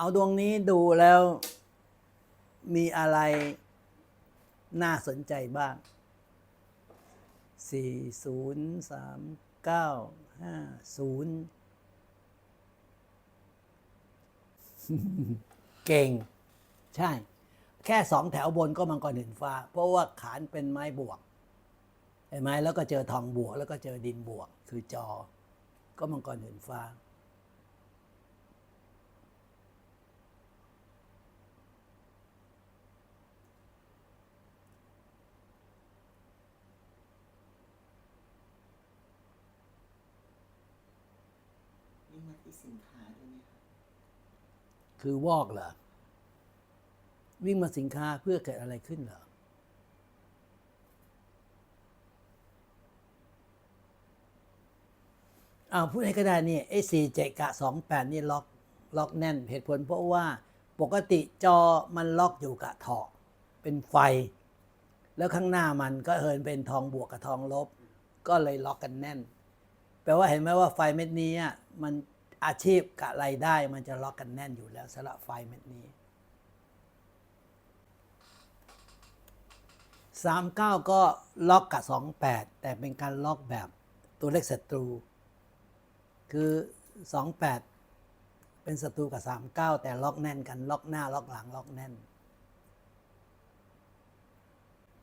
เอาดวงนี้ดูแล้วมีอะไรน่าสนใจบ้างสี่ศูนย์สามเก้าห้าศูนย์เก่ง ใช่ แค่สองแถวบนก็มังกรหินฟ้า เพราะว่าขานเป็นไม้บวกเห็นไหมแล้วก็เจอทองบวก แล้วก็เจอดินบวก คือจอ ก็มังกรหินฟ้า นี่ มาที่สินค้าด้วยไหมคะคือวอกเหรอวิ่งมาสินค้าเพื่อเกิดอะไรขึ้นเหรออ้าวพูดให้ก็ได้นี่ไอ้สี่เจกะสองแปดนี่ล็อกล็อกแน่นเหตุผลเพราะว่าปกติจอมันล็อกอยู่กับถอเป็นไฟ แล้วข้างหน้ามันก็เหินเป็นทองบวกกับทองลบ ก็เลยล็อกกันแน่น แปลว่าเห็นไหมว่าไฟเม็ดนี้มัน อาชีพกับรายได้มันจะล็อกกันแน่นอยู่แล้วสำหรับไฟเม็ดนี้สามเก้าก็ล็อกกับสองแปดแต่เป็นการล็อกแบบตัวเลขศัตรู คือสองแปดเป็นศัตรูกับสามเก้าแต่ล็อกแน่นกันล็อกหน้าล็อกหลังล็อกแน่น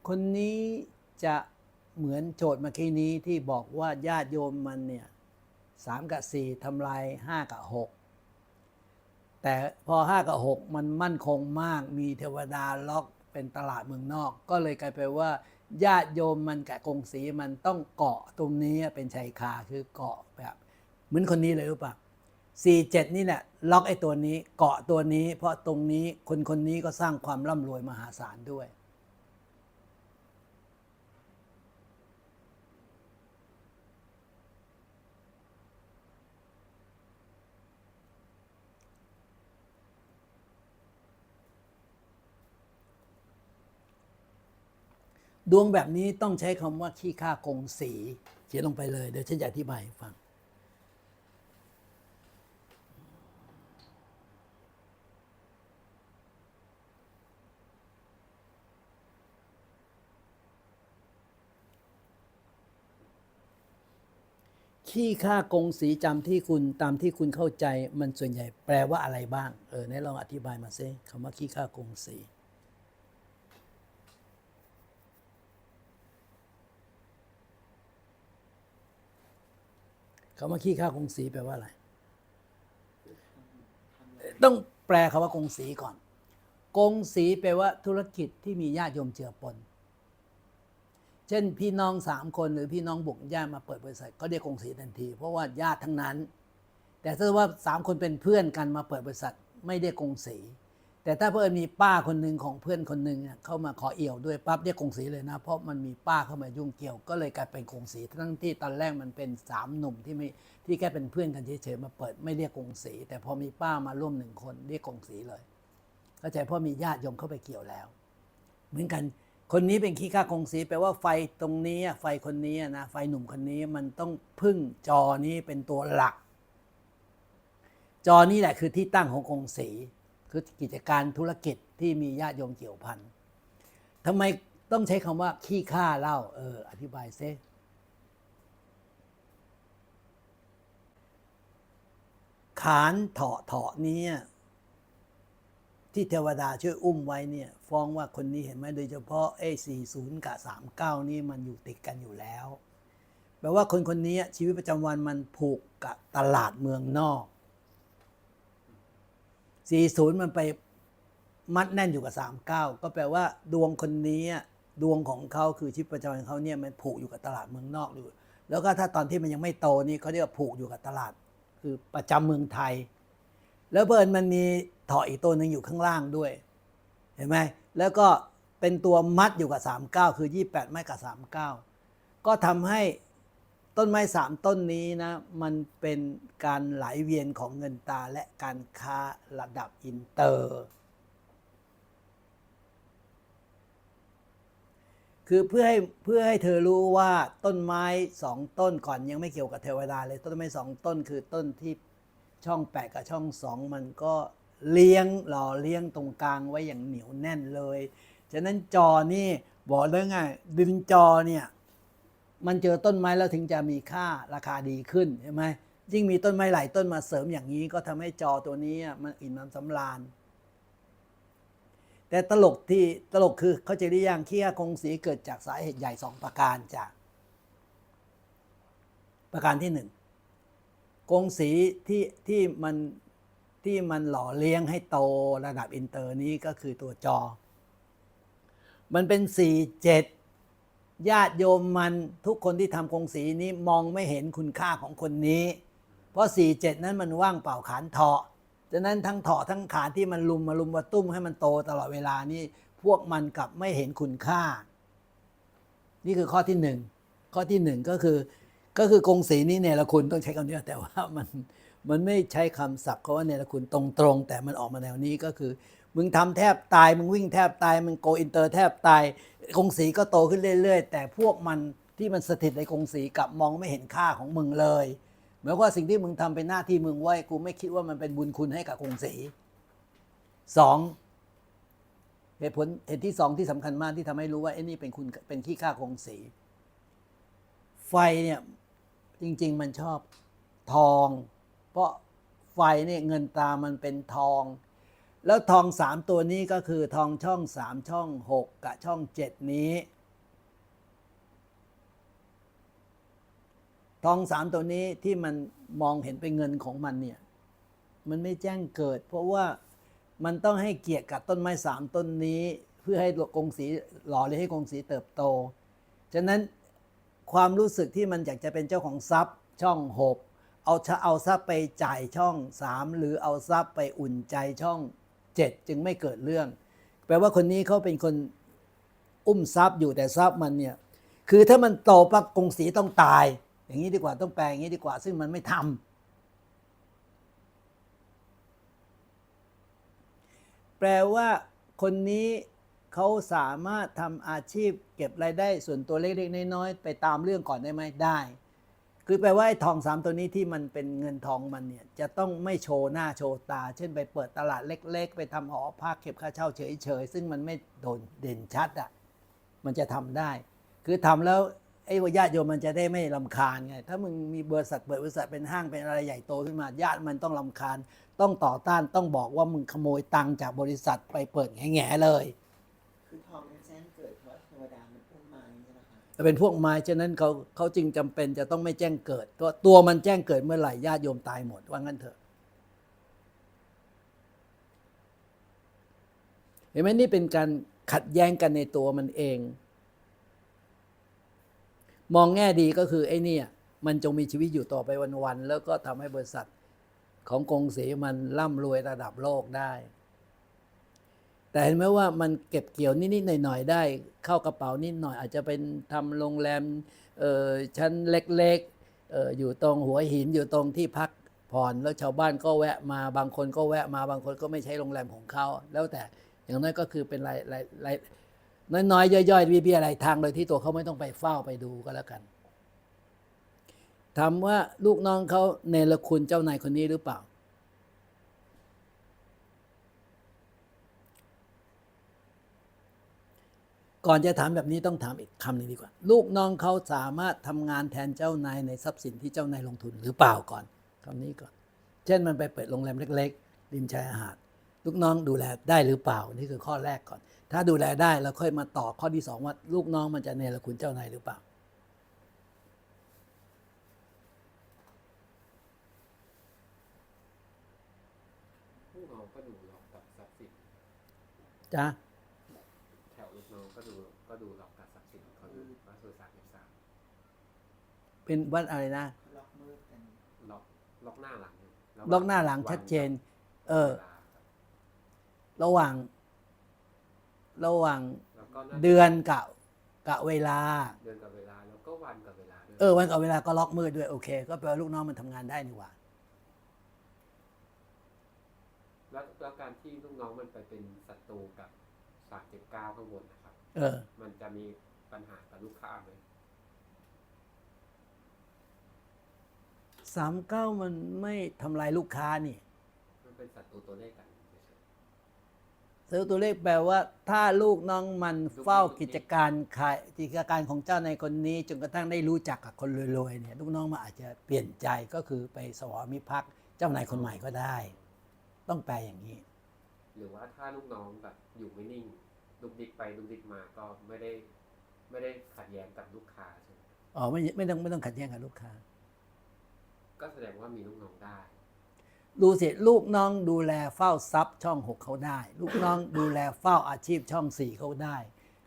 คนนี้จะเหมือนโจทย์เมื่อกี้นี้ที่บอกว่าญาติโยมมันเนี่ย สามกับสี่ทำลายห้ากับหกแต่พอห้ากับหกมันมั่นคงมากมีเทวดาล็อกเป็นตลาดเมืองนอก ก็เลยกลายเป็นว่า ญาติโยมมันกับกงสีมันต้องเกาะตรงนี้เป็นชายคาคือเกาะแบบเหมือนคนนี้เลยรู้ปะสี่เจ็ดนี่แหละล็อกไอ้ตัวนี้เกาะตัวนี้ เพราะตรงนี้คนคนนี้ก็สร้างความร่ำรวยมหาศาลด้วย ดวงแบบนี้ต้องใช้คำว่าขี้ข้ากงสี เขียนลงไปเลย เดี๋ยวฉันจะอธิบายให้ฟัง ขี้ข้ากงสีจำที่คุณตามที่คุณเข้าใจมันส่วนใหญ่แปลว่าอะไรบ้าง เออไหนลองอธิบายมาซิคำว่าขี้ข้ากงสี คำว่าขี้ข้ากงสีแปลว่าอะไร ต้องแปลคำว่ากงสีก่อน กงสีแปลว่าธุรกิจที่มีญาติโยมเจือปน เช่นพี่น้องสามคนหรือพี่น้องบุกญาติมาเปิดบริษัทก็เรียกกงสีทันที เพราะว่าญาติทั้งนั้น แต่ถ้าว่าสามคนเป็นเพื่อนกันมาเปิดบริษัท ไม่เรียกกงสี แต่ถ้าเพื่อนมีป้าคนหนึ่งของเพื่อนคนหนึ่งเนี่ยเข้ามาขอเอี่ยวด้วยปั๊บเรียกงสีเลยนะ เพราะมันมีป้าเข้ามายุ่งเกี่ยว ก็เลยกลายเป็นกงสีทั้งที่ตอนแรกมันเป็นสามหนุ่มที่ไม่ที่แค่เป็นเพื่อนกันเฉยๆมาเปิดไม่เรียกกงสี แต่พอมีป้ามาร่วมหนึ่งคนเรียกกงสีเลยเข้าใจเพราะมีญาติโยมเข้าไปเกี่ยวแล้ว เหมือนกันคนนี้เป็นขี้ข้ากงสีแปลว่าไฟตรงนี้ไฟคนนี้นะไฟหนุ่มคนนี้มันต้องพึ่งจอนี้เป็นตัวหลัก จอนี้แหละคือที่ตั้งของกงสี คือกิจการธุรกิจที่มีญาติโยมเกี่ยวพันทำไมต้องใช้คำว่า ขี้ข้าเล่า เออ อธิบายเซขานเถาะเถาะนี้ที่เทวดาช่วยอุ้มไว้เนี่ยฟ้องว่าคนนี้เห็นไหมโดยเฉพาะไอ้สี่ศูนย์กับสามเก้านี่มันอยู่ติดกันอยู่แล้ว แปลว่าคนคนนี้ชีวิตประจำวันมันผูกกับตลาดเมืองนอก 40 มันไปมัดแน่นอยู่กับ 39 ก็แปลว่าดวงคนนี้ดวงของเขาคือชีวิตประจำวันเขาเนี่ยมันผูกอยู่กับตลาดเมืองนอกอยู่ แล้วก็ถ้าตอนที่มันยังไม่โตนี่เขาเรียกว่าผูกอยู่กับตลาด คือประจำเมืองไทย แล้วเพิ่นมันมีถาะอีกตัวหนึ่งอยู่ข้างล่างด้วย เห็นไหมแล้วก็เป็นตัวมัดอยู่กับ 39 คือ 28 ไม้กับ 39 ก็ทำให้ ต้นไม้สามต้นนี้นะ มันเป็นการไหลเวียนของเงินตาและการค้าระดับอินเตอร์ คือเพื่อให้เพื่อให้เธอรู้ว่าต้นไม้สองต้นก่อนยังไม่เกี่ยวกับเทวดาเลย ต้นไม้สองต้นคือต้นที่ช่องแปดกับช่องสองมันก็เลี้ยงหล่อเลี้ยงตรงกลางไว้อย่างเหนียวแน่นเลย ฉะนั้นจอนี่บอกเลยไงดินจอเนี่ย มันเจอต้นไม้แล้วถึงจะมีค่าราคาดีขึ้นใช่ไหมยิ่งมีต้นไม้หลายต้นมาเสริมอย่างนี้ก็ทำให้จอตัวนี้มันอิ่มน้ำสำราญ แต่ตลกที่ตลกคือเขาจะได้ยังขี้ยากงสีเกิดจากสาเหตุใหญ่สองประการจากประการที่หนึ่งกงสีที่ที่มันที่มันหล่อเลี้ยงให้โตระดับอินเตอร์นี้ก็คือตัวจอ มันเป็นสีเจ็ด ญาติโยมมันทุกคนที่ทำกงสีนี้มองไม่เห็นคุณค่าของคนนี้ เพราะสี่เจ็ดนั้นมันว่างเปล่าขานเถาะฉะนั้นทั้งเถาะทั้งขานที่มันลุมมาลุมมาตุ้มให้มันโตตลอดเวลานี่พวกมันกลับไม่เห็นคุณค่า นี่คือข้อที่หนึ่งข้อที่หนึ่งก็คือก็คือกงสีนี้เนรคุณต้องใช้คำนี้แต่ว่ามันมันไม่ใช้คำศัพท์เขาะว่าเนรคุณตรงๆ แต่มันออกมาแนวนี้ก็คือ มึงทำแทบตาย มึงวิ่งแทบตาย มึงโกอินเตอร์แทบตายกงสีก็โตขึ้นเรื่อย ๆ แต่พวกมันที่มันสถิตในกงสีกลับมองไม่เห็นค่าของมึงเลยเหมือนว่าสิ่งที่มึงทำเป็นหน้าที่มึงไว้กูไม่คิดว่ามันเป็นบุญคุณให้กับกงสีสองเหตุผลเหตุที่สองที่สำคัญมากที่ทำให้รู้ว่าไอ้นี่เป็นคุณเป็นขี้ค่ากงสี ไฟเนี่ยจริง ๆ มันชอบทอง เพราะไฟเนี่ยเงินตามันเป็นทอง แล้วทองสามตัวนี้ก็คือทองช่องสามช่องหกกับช่องเจ็ดนี้ ทองสามตัวนี้ที่มันมองเห็นเป็นเงินของมันเนี่ย มันไม่แจ้งเกิด เพราะว่ามันต้องให้เกียรติกับต้นไม้สามต้นนี้ เพื่อให้กงสีหล่อเลยให้กงสีเติบโต ฉะนั้นความรู้สึกที่มันอยากจะเป็นเจ้าของทรัพย์ช่องหกเอาชะเอาทรัพย์ไปจ่ายช่องสามหรือเอาทรัพย์ไปอุ่นใจช่อง จ็ดจึงไม่เกิดเรื่อง แปลว่าคนนี้เขาเป็นคนอุ้มทรัพย์อยู่แต่ทรัพย์มันเนี่ยคือถ้ามันโตปั๊บกงสีต้องตาย อย่างนี้ดีกว่าต้องแปลอย่างนี้ดีกว่า ซึ่งมันไม่ทำแปลว่าคนนี้เขาสามารถทำอาชีพเก็บรายได้ส่วนตัวเล็กๆน้อยๆไปตามเรื่องก่อนได้ไหมได้ คือแปลว่าไอ้ทองสามตัวนี้ที่มันเป็นเงินทองมันเนี่ยจะต้องไม่โชว์หน้าโชว์ตา เช่นไปเปิดตลาดเล็ก ๆ ไปทำหอพักเก็บค่าเช่าเฉยๆซึ่งมันไม่โดนเด่นชัดอะมันจะทำได้ คือทำแล้วไอ้ญาติโยมมันจะได้ไม่ลำคาญไง ถ้ามึงมีบริษัทเปิดบริษัทเป็นห้างเป็นอะไรใหญ่โตขึ้นมาญาติมันต้องลำคาญ ต้องต่อต้านต้องบอกว่ามึงขโมยตังค์จากบริษัทไปเปิดแง่ๆเลยคือทอง ช่ไหมคะเป็นพวกไม้ฉะนั้นเขาเขาจึงจำเป็นจะต้องไม่แจ้งเกิดตัวตัวมันแจ้งเกิดเมื่อไหร่ญาติโยมตายหมดว่างั้นเถอะ เห็นไหมนี่เป็นการขัดแย้งกันในตัวมันเอง มองแง่ดีก็คือไอ้นี่มันจงมีชีวิตอยู่ต่อไปวันๆแล้วก็ทำให้บริษัทของกงสีมันร่ำรวยระดับโลกได้ แต่เห็นไหมว่ามันเก็บเกี่ยวนิดๆหน่อยๆได้ เข้ากระเป๋านิดหน่อยอาจจะเป็นทำโรงแรมชั้นเล็กๆออยู่ตรงหัวหินอยู่ตรงที่พักผ่อนแล้วชาวบ้านก็แวะมาบางคนก็แวะมาบางคนก็ไม่ใช้โรงแรมของเขาแล้วแต่อย่างน้อยก็คือเป็นรายรายรายน้อยๆย่อยๆวิบอะไรทางโดยที่ตัวเขาไม่ต้องไปเฝ้าไปดูก็แล้วกันถามว่าลูกน้องเขาเนรคุณเจ้านายคนนี้หรือเปล่า ก่อนจะถามแบบนี้ต้องถามอีกคำหนึงดีกว่า ลูกน้องเขาสามารถทำงานแทนเจ้านายในทรัพย์สินที่เจ้านายลงทุนหรือเปล่าก่อนคำนี้ก่อน เช่นมันไปเปิดโรงแรมเล็กๆริมชายหาดลูกน้องดูแลได้หรือเปล่านี่คือข้อแรกก่อน ถ้าดูแลได้เราค่อยมาต่อข้อที่สองว่าลูกน้องมันจะเนรคุณเจ้านายหรือเปล่า ผู้น้องก็ดูล็อกกับทรัพย์สินจ้ะ แถวลูกน้องก็ดูก็ดูล็อกกับทรัพย์สินคนอื่นว่าสุสานเอฟสาม เป็นวัดอะไรนะเขาล็อกมืดกันล็อกล็อกหน้าหลังเนี่ยล็อกหน้าหลังชัดเจน เออวลาครับระหว่าง ระหว่างแล้วก็าเดือนกับกับเวลา เดือนกับเวลาแล้วก็วันกับเวลาด้วยเออวันกับเวลาก็ล็อกมืดด้วยโอเค ก็แปลว่าลูกน้องมันทำงานได้นี่หว่าแล้วแล้วการที่ลูกน้องมันไปเป็นศัตรูกับสามเจ็ดเก้าข้างบนนะครับ เออ มันจะมีปัญหากับลูกค้าไหม สามเก้ามันไม่ทำลายลูกค้านี่ มันเป็นศัตรูตัวเลขกันเซลล์ตัวเลขแปลว่า ถ้าลูกน้องมันเฝ้ากิจการขายกิจการของเจ้านายคนนี้ จนกระทั่งได้รู้จักกับคนรวยๆเนี่ยลูกน้องมันอาจจะเปลี่ยนใจก็คือไปสวามิภักดิ์เจ้านายคนใหม่ก็ได้ ต้องแปลอย่างนี้ หรือว่าถ้าลูกน้องแบบอยู่ไม่นิ่งดุกดิกไปดุกดิกมาก็ไม่ได้ ไม่ได้ขัดแย้งกับลูกค้าใช่ไหมอ๋อไม่ไม่ต้องไม่ต้องขัดแย้งกับลูกค้า ก็แสดงว่ามีลูกน้องได้ ดูสิลูกน้องดูแลเฝ้าทรัพย์ช่องหกเขาได้ ลูกน้องดูแลเฝ้าอาชีพช่องสี่เขาได้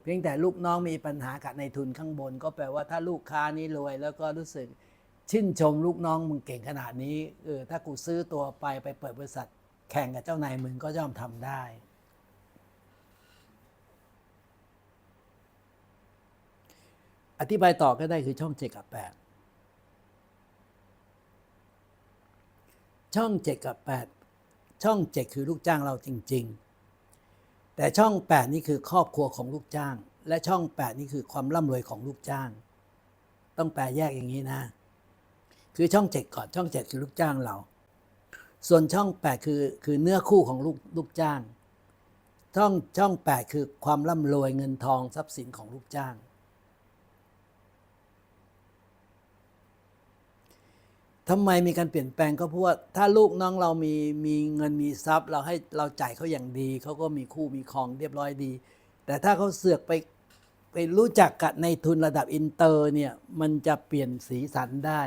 เพียงแต่ลูกน้องมีปัญหากับในทุนข้างบน ก็แปลว่าถ้าลูกค้านี้รวยแล้วก็รู้สึกชื่นชมลูกน้องมึงเก่งขนาดนี้เออถ้ากูซื้อตัวไปไปเปิดบริษัทแข่งกับเจ้านายมึงก็ย่อมทำได้อธิบายต่อก็ได้คือช่องเจ็ดกับแปด ช่องเจ็ดกับแปดช่องเจ็ดคือลูกจ้างเราจริง ๆ แต่ช่องแปดนี่คือครอบครัวของลูกจ้าง และช่องแปดนี่คือความร่ำรวยของลูกจ้าง ต้องแปลแยกอย่างนี้นะ คือช่องเจ็ดก่อนช่องเจ็ดคือลูกจ้างเรา ส่วนช่องแปดคือคือเนื้อคู่ของลูกลูกจ้าง ช่องช่องแปดคือความร่ำรวยเงินทองทรัพย์สินของลูกจ้าง ทำไมมีการเปลี่ยนแปลงก็เพราะว่าถ้าลูกน้องเรามีมีเงินมีทรัพย์ เราให้เราจ่ายเขาอย่างดี เขาก็มีคู่มีครองเรียบร้อยดี แต่ถ้าเขาเสือกไปไปรู้จักกับในทุนระดับอินเตอร์เนี่ยมันจะเปลี่ยนสีสันได้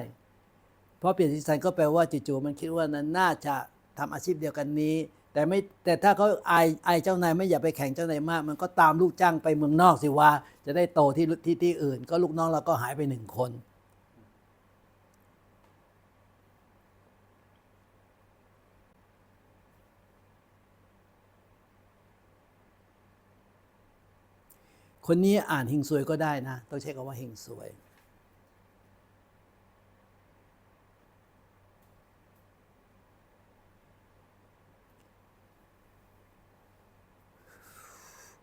เพราะเปลี่ยนสีสันก็แปลว่าจู่ๆมันคิดว่านั้นน่าจะทำอาชีพเดียวกันนี้ แต่ไม่แต่ถ้าเขาอายอายเจ้านายไม่อยากไปแข่งเจ้านายมาก มันก็ตามลูกจ้างไปเมืองนอกสิว่าจะได้โตที่ที่ที่อื่น ก็ลูกน้องเราก็หายไปหนึ่งคน คนนี้อ่านเฮงซวยก็ได้นะ ต้องใช้คำว่าเฮงซวย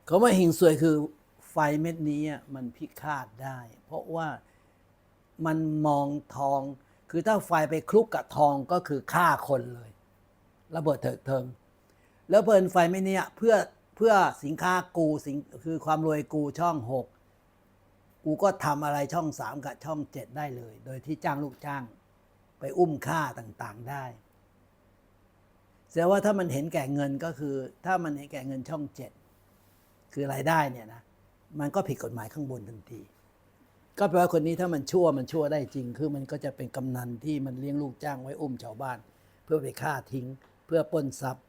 เขาว่าเฮงซวยคือไฟเม็ดนี้มันพิฆาตได้ เพราะว่ามันมองทอง คือถ้าไฟไปคลุกกับทองก็คือฆ่าคนเลย ระเบิดเถิดเทิง แล้วเพลินไฟไม่เนี่ยเพื่อ พื่อสินค้ากูสินคือความรวยกูช่องหกกูก็ทำอะไรช่องสามกับช่องเจ็ดได้เลย โดยที่จ้างลูกจ้าง ไปอุ้มฆ่าต่างๆได้แสดงว่าถ้ามันเห็นแก่เงินก็คือ ถ้ามันเห็นแก่เงินช่องเจ็ดคือรายได้เนี่ยนะมันก็ผิดกฎหมายข้างบนทันที ก็แปลว่าคนนี้ถ้ามันชั่วมันชั่วได้จริง คือมันก็จะเป็นกำนันที่มันเลี้ยงลูกจ้างไว้อุ้มชาวบ้าน เพื่อไปฆ่าทิ้ง เพื่อปล้นทรัพย์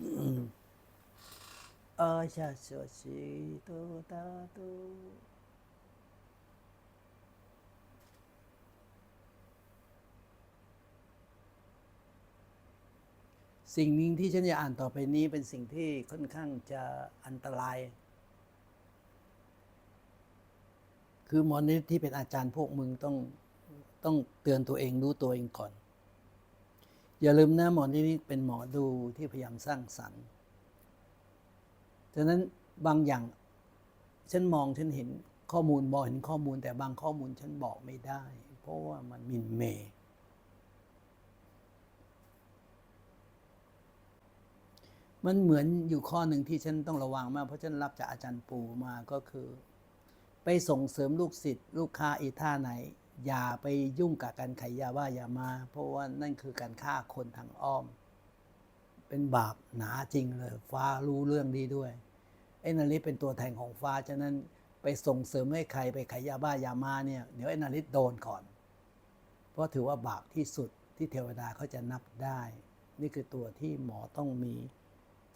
อาชาชชิโตตาโตสิ่งหนึ่งที่ฉันจะอ่านต่อไปนี้เป็นสิ่งที่ค่อนข้างจะอันตราย คือหมอนิที่เป็นอาจารย์พวกมึงต้องต้องเตือนตัวเองรู้ตัวเองก่อน อย่าลืมนะหมอนี่เป็นหมอดูที่พยายามสร้างสรรค์ฉะนั้นบางอย่างฉันมองฉันเห็นข้อมูลบอกเห็นข้อมูล แต่บางข้อมูลฉันบอกไม่ได้ เพราะว่ามันมินเมย์มันเหมือนอยู่ข้อหนึ่งที่ฉันต้องระวังมาก เพราะฉันรับจากอาจารย์ปู่มาก็คือ ไปส่งเสริมลูกศิษย์ลูกค้าอีท่าไหน อย่าไปยุ่งกับการขายยาว่าอย่ามา เพราะว่านั่นคือการฆ่าคนทางอ้อม เป็นบาปหนาจริงเลย ฟ้ารู้เรื่องดีด้วยไอ้นาริตเป็นตัวแทนของฟ้าฉะนั้นไปส่งเสริมให้ใครไปขายยาบ้ายามาเนี่ยเดี๋ยวไอ้นาริตโดนก่อน เพราะถือว่าบาปที่สุดที่เทวดาเขาจะนับได้ นี่คือตัวที่หมอต้องมี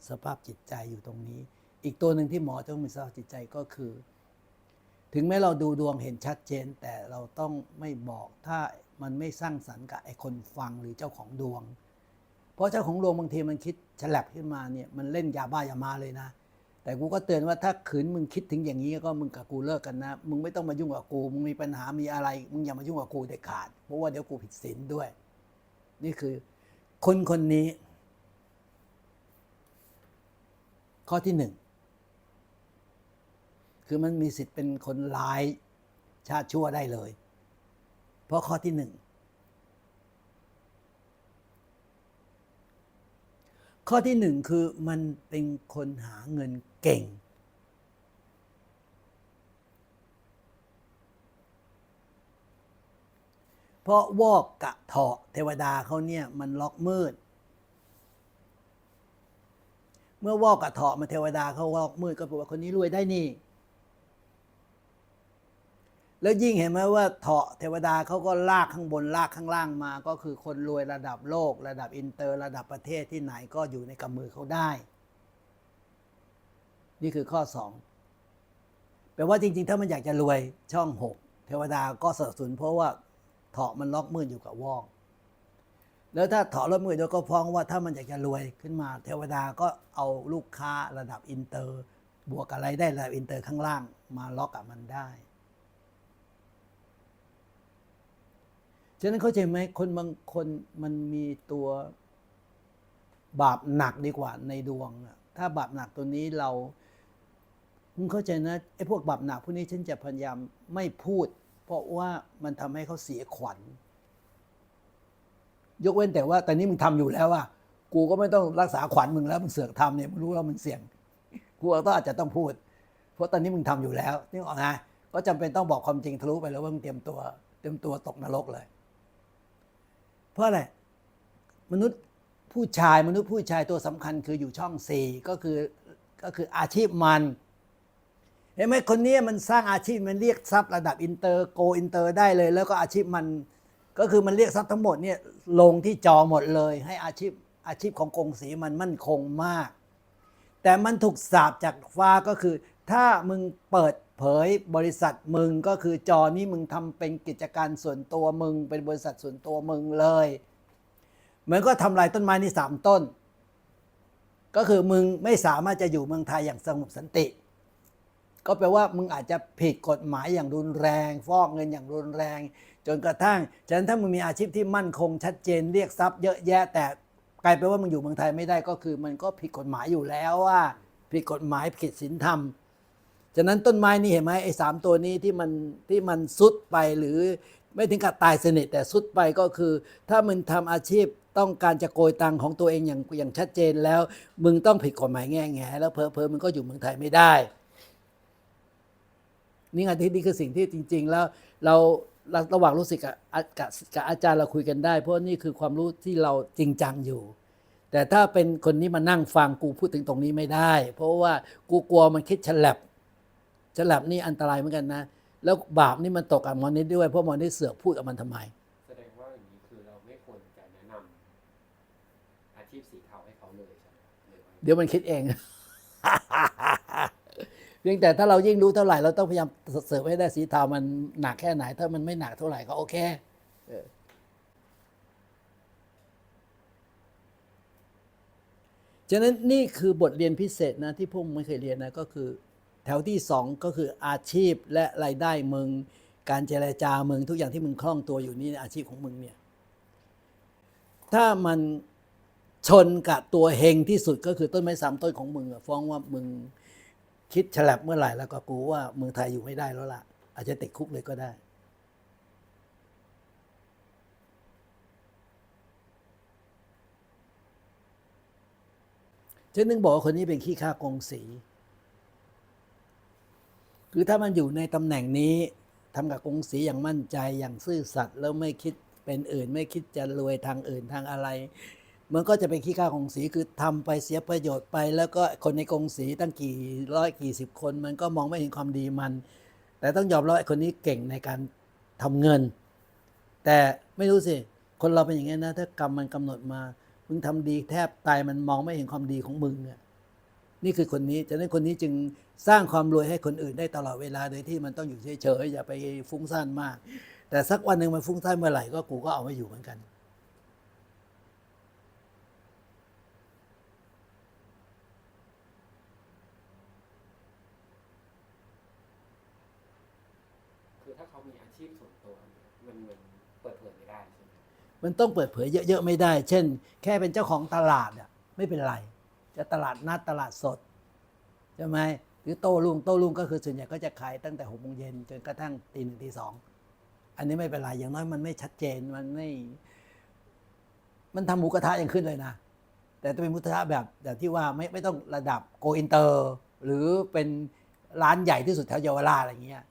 สภาพจิตใจอยู่ตรงนี้ อีกตัวหนึ่งที่หมอต้องมีสภาพจิตใจก็คือ ถึงแม้เราดูดวงเห็นชัดเจน แต่เราต้องไม่บอกถ้ามันไม่สร้างสรรค์กับไอ้คนฟังหรือเจ้าของดวง เพราะเจ้าของดวงบางทีมันคิดฉลับขึ้นมาเนี่ยมันเล่นยาบ้ายามาเลยนะ แต่กูก็เตือนว่าถ้าขืนมึงคิดถึงอย่างนี้ก็มึงกับกูเลิกกันนะ มึงไม่ต้องมายุ่งกับกู มึงมีปัญหามีอะไร มึงอย่ามายุ่งกับกูเด็ดขาด เพราะว่าเดี๋ยวกูผิดศีลด้วย นี่คือ คนคนนี้ ข้อที่หนึ่ง คือมันมีสิทธิ์เป็นคนร้ายชาติชั่วได้เลย เพราะข้อที่หนึ่ง ข้อที่หนึ่งคือมันเป็นคนหาเงินเก่ง เพราะวอกกะเถาะเทวดาเขาเนี่ยมันล็อกมืด เมื่อวอกกะเถาะมาเทวดาเขาล็อกมืดก็แปลว่าคนนี้รวยได้นี่ แล้วยิ่งเห็นไหมว่าเถาะเทวดาเขาก็ลากข้างบนลากข้างล่างมา ก็คือคนรวยระดับโลก ระดับอินเตอร์ ระดับประเทศที่ไหนก็อยู่ในกำมือเขาได้ นี่คือข้อสองแปลว่าจริง ๆ ถ้ามันอยากจะรวยช่องหกเทวดาก็สนับสนุนเพราะว่าเถาะมันล็อกมืดอยู่กับวอกแล้วถ้าเถาะล็อกมืดด้วยก็พ้องว่าถ้ามันอยากจะรวยขึ้นมา เทวดาก็เอาลูกค้าระดับอินเตอร์ บวกอะไรได้ระดับอินเตอร์ข้างล่าง มาล็อกกับมันได้ ฉะนั้นเข้าใจไหมคนบางคนมันมีตัวบาปหนักดีกว่าในดวงถ้าบาปหนักตัวนี้เราคุณเข้าใจนะไอ้พวกบาปหนักพวกนี้ฉันจะพยายามไม่พูด เพราะว่ามันทำให้เขาเสียขวัญ ยกเว้นแต่ว่า แต่นี้มึงทำอยู่แล้วว่ากูก็ไม่ต้องรักษาขวัญมึงแล้วมึงเสือกทำเนี่ยมึงรู้ว่ามึงเสี่ยงกูก็อาจจะต้องพูด เพราะตอนนี้มึงทำอยู่แล้วนี่ออกนะก็จำเป็นต้องบอกความจริงทะลุไปแล้วว่ามึงเตรียมตัว เตรียมตัวตกนรกเลย เพราะอะไรมนุษย์ผู้ชายมนุษย์ผู้ชายตัวสำคัญคืออยู่ช่องสี่ก็คือก็คืออาชีพมันเห็นไหมคนนี้มันสร้างอาชีพมันเรียกทรัพย์ระดับอินเตอร์โกอินเตอร์ได้เลย แล้วก็อาชีพมันก็คือมันเรียกทรัพย์ทั้งหมดเนี่ยลงที่จอหมดเลย ให้อาชีพอาชีพของกงสีมันมั่นคงมาก แต่มันถูกสาบจากฟ้าก็คือ ถ้ามึงเปิด เผยบริษัทมึงก็คือจอนี้มึงทำเป็นกิจการส่วนตัวมึง เป็นบริษัทส่วนตัวมึงเลย เหมือนก็ทำลายต้นไม้นี่สามต้น ก็คือมึงไม่สามารถจะอยู่เมืองไทยอย่างสงบสันติ ก็แปลว่ามึงอาจจะผิดกฎหมายอย่างรุนแรง ฟอกเงินอย่างรุนแรง จนกระทั่งฉะนั้นถ้ามึงมีอาชีพที่มั่นคงชัดเจนเรียกทรัพย์เยอะแยะแต่กลายเป็นว่ามึงอยู่เมืองไทยไม่ได้ก็คือ มันก็ผิดกฎหมายอยู่แล้วว่า ผิดกฎหมายผิดศีลธรรม ฉะนั้นต้นไม้นี่เห็นไหมไอ้สามตัวนี้ที่มันที่มันสุดไปหรือไม่ถึงกับตายสนิทแต่สุดไปก็คือ ถ้ามึงทำอาชีพต้องการจะโกยตังของตัวเองอย่างอย่างชัดเจนแล้ว มึงต้องผิดกฎหมายแง่แง่แล้วเพอเพอมึงก็อยู่เมืองไทยไม่ได้ นี่ไงที่นี่คือสิ่งที่จริง ๆ แล้วเราระหว่างรู้สึกกับอากับกับอาจารย์เราคุยกันได้ เพราะนี่คือความรู้ที่เราจริงจังอยู่แต่ถ้าเป็นคนนี้มานั่งฟังกูพูดถึงตรงนี้ไม่ได้ เพราะว่ากูกลัวมันคิดฉลับ ฉลับนี่อันตรายเหมือนกันนะ แล้วบาปนี่มันตกกับหมอนิดด้วย เพราะหมอนิดเสือกพูดกับมันทำไม แสดงว่าอย่างนี้คือเราไม่ควรจะแนะนำอาชีพสีเทาให้เขาเลยใช่ไหมหรือว่าเดี๋ยวมันคิดเอง เพียงแต่ถ้าเรายิ่งรู้เท่าไหร่เราต้องพยายามเสิร์ฟให้ได้สีเทามันหนักแค่ไหน ถ้ามันไม่หนักเท่าไหร่ก็โอเคเออฉะนั้นนี่คือบทเรียนพิเศษนะที่พวกมึงไม่เคยเรียนนะก็คือ แถวที่สองก็คืออาชีพและรายได้มึง การเจรจามึงทุกอย่างที่มึงคล่องตัวอยู่นี่อาชีพของมึงเนี่ยถ้ามันชนกับตัวเฮงที่สุดก็คือต้นไม้สามต้นของมึงฟ้องว่ามึงคิดฉลับเมื่อไหร่แล้วก็กูว่าเมืองไทยอยู่ไม่ได้แล้วล่ะ อาจจะติดคุกเลยก็ได้ ฉันนึงบอกว่าคนนี้เป็นขี้ข้ากงสี คือถ้ามันอยู่ในตำแหน่งนี้ทำกับกงสีอย่างมั่นใจอย่างซื่อสัตย์แล้วไม่คิดเป็นอื่น ไม่คิดจะรวยทางอื่นทางอะไร มันก็จะเป็นขี้ข้ากงสีคือทำไปเสียประโยชน์ไป แล้วก็คนในกองสีตั้งกี่ร้อยกี่สิบคน มันก็มองไม่เห็นความดีมัน แต่ต้องยอมรับไอ้คนนี้เก่งในการทำเงิน แต่ไม่รู้สิคนเราเป็นอย่างนี้นะถ้ากรรมมันกำหนดมา มึงทำดีแทบตายมันมองไม่เห็นความดีของมึงเนี่ย นี่คือคนนี้ฉะนั้นคนนี้จึงสร้างความรวยให้คนอื่นได้ตลอดเวลาโดยที่มันต้องอยู่เฉยๆอย่าไปฟุ้งซ่านมาก แต่สักวันหนึ่งมันฟุ้งซ่านเมื่อไหร่ก็กูก็เอาไม่อยู่เหมือนกันคือถ้าเขามีอาชีพส่วนตัวเนี่ยมันมันเปิดเผยไม่ได้ใช่ไหมมันต้องเปิดเผยเยอะๆไม่ได้ เช่น แค่เป็นเจ้าของตลาดอะไม่เป็นไร จะตลาดนัดตลาดสดใช่ไหมหรือโต้รุ่งโต้รุ่งก็คือส่วนใหญ่ก็จะขายตั้งแต่หกโมงเย็นจนกระทั่งตีหนึ่งตีสองอันนี้ไม่เป็นไรอย่างน้อยมันไม่ชัดเจนมันไม่ มันทำหมูกระทะยังขึ้นเลยนะ แต่จะเป็นพุทธะแบบแบบที่ว่าไม่ไม่ต้องระดับโกอินเตอร์หรือเป็นร้านใหญ่ที่สุดแถวเยาวราชอะไรเงี้ย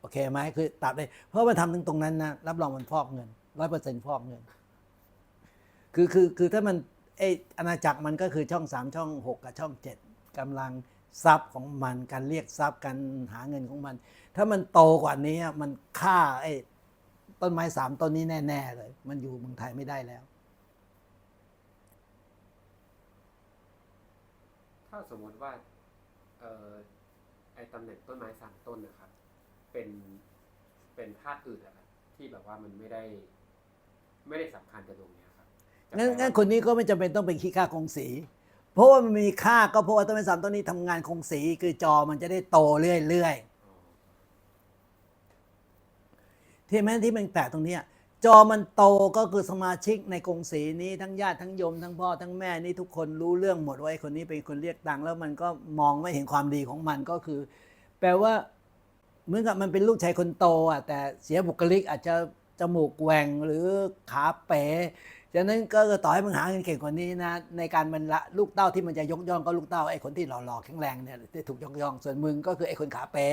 โอเคไหมคือตัดได้เพราะมันทำถึงตรงนั้นนะรับรองมันฟอกเงินร้อยเปอร์เซ็นต์ฟอกเงิน คือคือคือถ้ามัน ไออาณาจักรมันก็คือช่องสามช่องหกกับช่องเจ็ดกำลังทรัพย์ของมันการเรียกทรัพย์การหาเงินของมัน ถ้ามันโตกว่านี้มันฆ่าไอ้ต้นไม้สามต้นนี้แน่ ๆ เลย มันอยู่เมืองไทยไม่ได้แล้ว ถ้าสมมติว่าออไอตำแหน่งต้นไม้สามต้นนะครับ เป็นเป็นธาตุอื่นนะครับที่แบบว่ามันไม่ได้ ไม่ได้สำคัญกับตรง งั้นแปลว่างั้นคนนี้ก็ไม่จำเป็นต้องเป็นขี้ข้าคงสี เพราะว่ามันมีค่าก็เพราะว่าต้นไม้สามต้นนี้ทำงานคงสี คือจอมันจะได้โตเรื่อยๆอ๋อที่แม้ที่มันแปลกตรงเนี้ยจอมันโตก็คือสมาชิกในกรงสีนี้ทั้งญาติทั้งโยมทั้งพ่อทั้งแม่นี่ทุกคนรู้เรื่องหมดว่าไอ้คนนี้เป็นคนเรียกตังค์แล้วมันก็มองไม่เห็นความดีของมันก็คือ แปลว่าเหมือนกับมันเป็นลูกชายคนโตอะแต่เสียบุคลิกอาจจะจมูกแหว่งหรือขาเป๋ ฉะนั้นก็ต่อให้มึงหาเงินเก่งกว่านี้นะในการบรรละลูกเต้าที่มันจะยกย่องก็ลูกเต้าไอ้คนที่หล่อๆแข็งแรงเนี่ยที่ถูกยกย่องส่วนมึงก็คือไอ้คนขาเป๋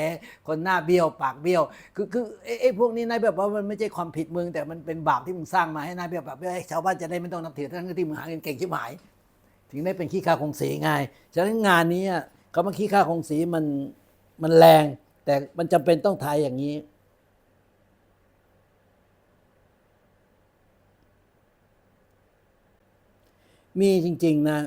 คนหน้าเบี้ยวปากเบี้ยว คือคือไอ้พวกนี้นายแบบว่ามันไม่ใช่ความผิดมึงแต่มันเป็นบาปที่มึงสร้างมาให้นายแบบแบบให้ชาวบ้านจะได้ไม่ต้องนับถือทั้งที่มึงหาเงินเก่งชิบหาย ถึงได้เป็นขี้ข้าคงสีไงฉะนั้นงานนี้อะคำว่าขี้ข้าคงสีมันมันแรง แต่มันจำเป็นต้องทายอย่างนี้ มีจริง ๆ นะ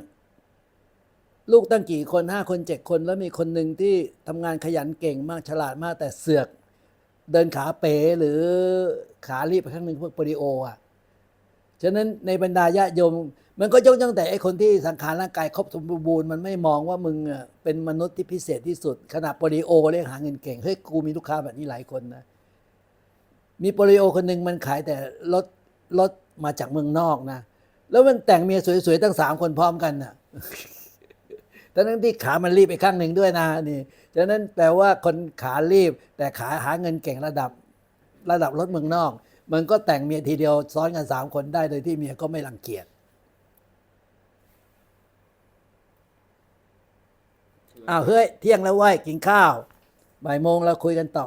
ลูกตั้งกี่คนห้าคนเจ็ดคนแล้วมีคนหนึ่งที่ทำงานขยันเก่งมากฉลาดมากแต่เสือก เดินขาเป๋หรือขาลีบไปข้างหนึ่งพวกโปลิโออะฉะนั้นในบรรดาญาโยม มันก็ยกย่องแต่ไอ้คนที่สังขารร่างกายครบสมบูรณ์มันไม่มองว่ามึงเป็นมนุษย์ที่พิเศษที่สุด ขนาดโปลิโอเรียกหาเงินเก่งเฮ้ยกูมีลูกค้าแบบนี้หลายคนนะมีโปลิโอคนหนึ่งมันขายแต่รถรถมาจากเมืองนอกนะ แล้วมันแต่งเมียสวยๆตั้งสามคนพร้อมกันน่ะทั้งนั้นที่ขามันรีบไปข้างหนึ่งด้วยนะนี่ฉะนั้นแปลว่าคนขารีบ แต่ขาหาเงินเก่งระดับระดับรถเมืองนอก มันก็แต่งเมียทีเดียวซ้อนกันสามคนได้โดยที่เมียก็ไม่รังเกียจอ้าวเฮ้ยเที่ยงแล้วเว้ยกินข้าวบ่ายโมงเราคุยกันต่อ